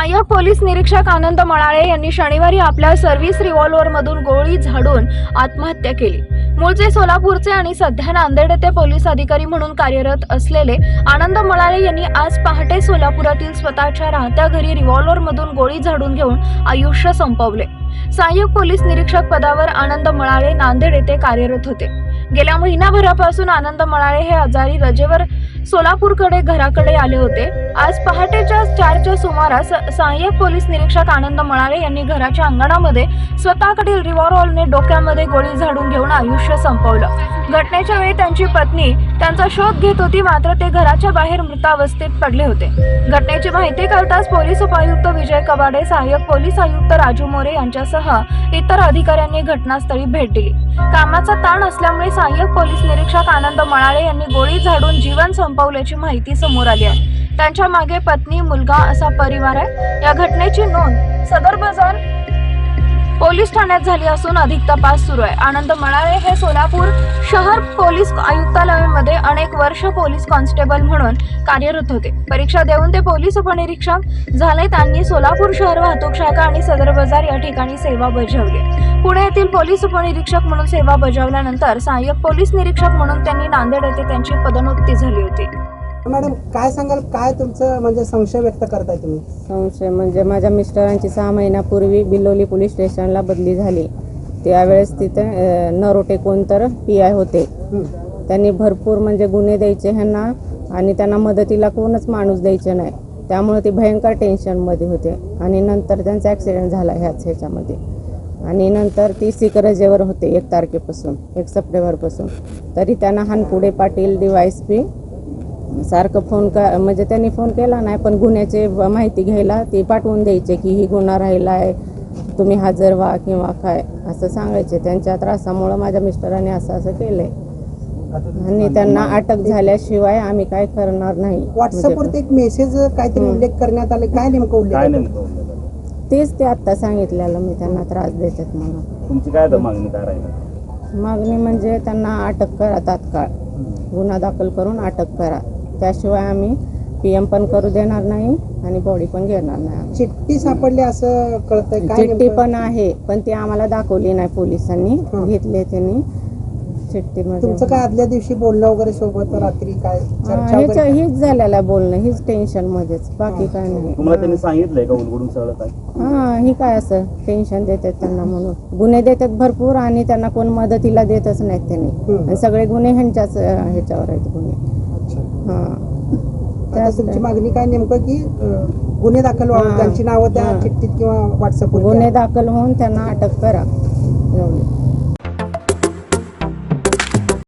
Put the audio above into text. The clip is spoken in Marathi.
सहाय्यक पोलीस निरीक्षक आनंद मळाळे यांनी शनिवारी आपल्या सर्व्हिस रिव्हॉल्व्हरमधून गोळी झाडून आत्महत्या केली. मूळचे सोलापूरचे आणि सध्या नांदेड येथे पोलीस अधिकारी म्हणून कार्यरत असलेले आनंद मळाळे यांनी आज पहाटे सोलापुरातील स्वतःच्या राहत्या घरी रिव्हॉल्व्हरमधून गोळी झाडून घेऊन आयुष्य संपवले. सहाय्यक पोलीस निरीक्षक पदावर आनंद मळाळे नांदेड येथे कार्यरत होते. गेल्या महिनाभरापासून आनंद मळाळे हे आजारी रजेवर सोलापूरकडे घराकडे आले होते. आज पहाटेच्या चारच्या सुमारास सहाय्यक पोलीस निरीक्षक आनंद मळाळे यांनी घराच्या अंगणामध्ये स्वतःकडील रिव्हॉल्वरने डोक्यामध्ये गोळी झाडून घेऊन आयुष्य संपवलं. घटनेच्या वेळी त्यांची पत्नी त्यांचा शोध घेत होती मात्र ते घराच्या बाहेर मृतावस्थेत पडले होते. घटनेची माहिती कळताच पोलीस उपायुक्त विजय कबाडे सहाय्यक पोलीस आयुक्त राजू मोरे यांच्या यांच्यासह इतर अधिकाऱ्यांनी घटनास्थळी भेट दिली. कामाचा ताण असल्यामुळे सहाय्यक पोलीस निरीक्षक आनंद मळाळे यांनी गोळी झाडून जीवन संपवल्याची माहिती समोर आली आहे. त्यांच्या मागे पत्नी मुलगा असा परिवार आहे. या घटनेची नोंद सदर बाजार पोलीस ठाण्यात झाली असून अधिक तपास सुरू आहे. आनंद मळाळे हे सोलापूर शहर पोलीस आयुक्तालयामध्ये अनेक वर्ष पोलीस कॉन्स्टेबल म्हणून कार्यरत होते. परीक्षा देऊन ते पोलीस उपनिरीक्षक झाले. त्यांनी सोलापूर शहर वाहतूक शाखा आणि सदर बाजार या ठिकाणी सेवा बजावली. पुणे येथील पोलीस उपनिरीक्षक म्हणून सेवा बजावल्यानंतर सहाय्यक पोलीस निरीक्षक म्हणून त्यांनी नांदेड येथे त्यांची पदोन्नती झाली होती. मॅडम काय सांगाल? काय तुमचं म्हणजे संशय व्यक्त करताय तुम्ही? संशय म्हणजे माझ्या मिस्टरांची सहा महिन्यापूर्वी बिलोली पोलीस स्टेशनला बदली झाली. त्यावेळेस तिथे नरोटे कोणतर पी आय होते. त्यांनी भरपूर म्हणजे गुन्हे द्यायचे ह्यांना आणि त्यांना मदतीला कोणच माणूस द्यायचे नाही. त्यामुळे ते भयंकर टेन्शनमध्ये होते. आणि नंतर त्यांचा ॲक्सिडेंट झाला ह्याच ह्याच्यामध्ये. आणि नंतर ती सिकरजेवर होते एक तारखेपासून एक सप्टेंबरपासून. तरी त्यांना हानपुडे पाटील डिवायस पी सारखं फोन का म्हणजे त्यांनी फोन केला नाही पण गुन्ह्याचे माहिती घ्यायला ते पाठवून द्यायचे की ही गुन्हा राहिला आहे तुम्ही हजर व्हा किंवा काय असं सांगायचे. त्यांच्या त्रासामुळं माझ्या मिस्टरांनी असं असं केलंय. आणि त्यांना अटक झाल्याशिवाय आम्ही काय करणार नाही. व्हॉट्सअपवरती म्हणजे एक मेसेज काहीतरी उल्लेख करण्यात आले. काय नेमकं उल्लेख काय आहे? नेमकं तेच ते आत्ता सांगितलेलं मी त्यांना त्रास देतात म्हणून. तुमची काय आता मागणी काय राहील? मागणी म्हणजे त्यांना अटक करा तात्काळ. गुन्हा दाखल करून अटक करा. त्याशिवाय आम्ही पी एम पण करू देणार नाही आणि बॉडी पण घेणार नाही. चिठ्ठी सापडली असं कळतंय काय चिठ्ठी नेमकं? पण आहे पण ती आम्हाला दाखवली नाही पोलिसांनी. हं. घेतले त्यांनी. चिठ्ठीमध्ये तुमचं काय आदल्या दिवशी बोलणं वगैरे सोबत रात्री काय हा, चर्चा ह्याच्या वगैरे हीच झालेलं बोलणं हीच टेन्शन मध्येच बाकी काय नाही. तुम्हाला त्यांनी सांगितलंय का उलगडून सगळं काय? हा ही काय असं? टेन्शन देतात त्यांना म्हणून. गुन्हे देतात भरपूर आणि त्यांना कोण मदतीला देतच नाहीत त्यांनी. आणि सगळे गुन्हे ह्यांच्याच अं, ह्याच्यावर आहेत गुन्हे. आता तुमची मागणी काय नेमकं की गुन्हे दाखल व्हावे. त्यांची नावं त्या. चिठ्ठीत किंवा व्हॉट्सअपवर गुन्हे दाखल होऊन त्यांना अटक करा. एवढी.